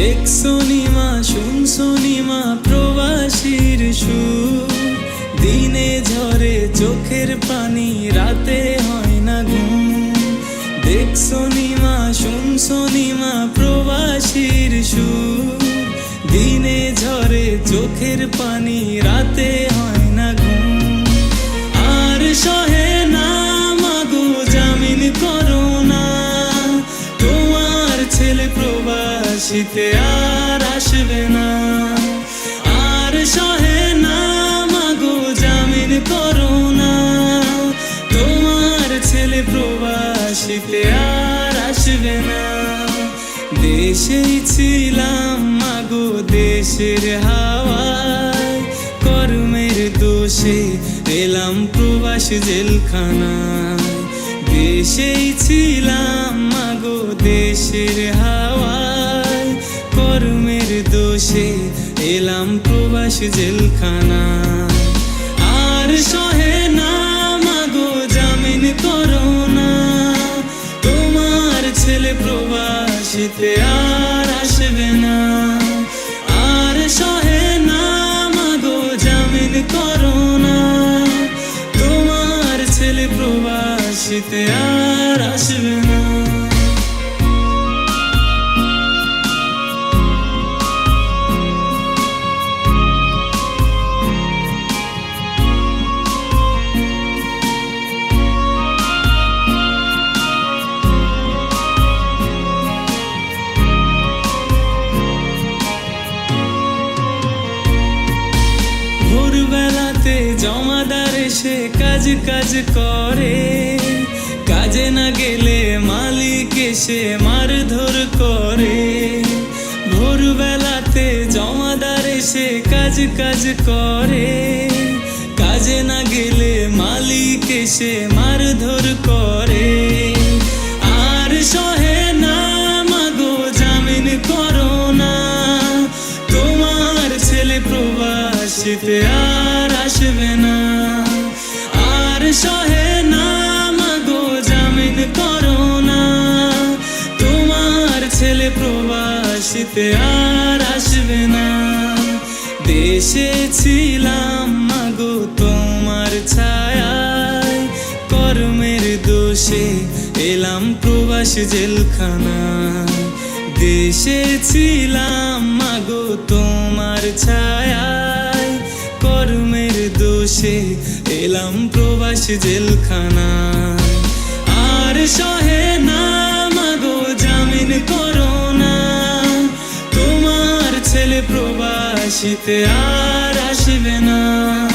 দেখছনি শুনসনিমা শুনছনি মা প্রবাসীর সুর। দিনে ঝরে চোখের পানি, রাতে হয় না ঘুম। দেখছনি মা শুনছনি মা প্রবাসীর সুর। দিনে ঝরে চোখের পানি, রাতে প্রবাসীতে আর আসবে না। আর সহে না, মাগো জামিন করো না। তোমার ছেলে প্রবাসীতে আর আসবে না। দেশেই ছিলাম, মাগো দেশের হাওয়ায়। কর্মের দোষে এলাম প্রবাস জেলখানায়। দেশেই ছিলাম, মাগো দেশের হাওয়ায়। এলাম প্রবাস জেলখানা। আর সহে না মাগো জামিন করো না তোমার ছেলে প্রবাসীতে আর আসবে না। আর সহে না মাগো জামিন করো না তোমার ছেলে প্রবাসীতে আর আসবে না। জমাদার সে কাজ কাজ করে। কাজে না গেলে মালিক এসে মারধর করে। ভোরবেলাতে জমাদার সে কাজ কাজ করে। কাজে না গেলে মালিক এসে মারধর প্রবাসীতে আর আসবে না। দেশে ছিলাম মাগো তোমার ছায়ায়। কর্মের দোষে এলাম প্রবাস জেলখানায়। দেশে ছিলাম মাগো তোমার ছায়ায়। কর্মের দোষে এলাম প্রবাস জেলখানায়। আর সহে না মাগো জামিন করো প্রবাসীতে আর আসবে না।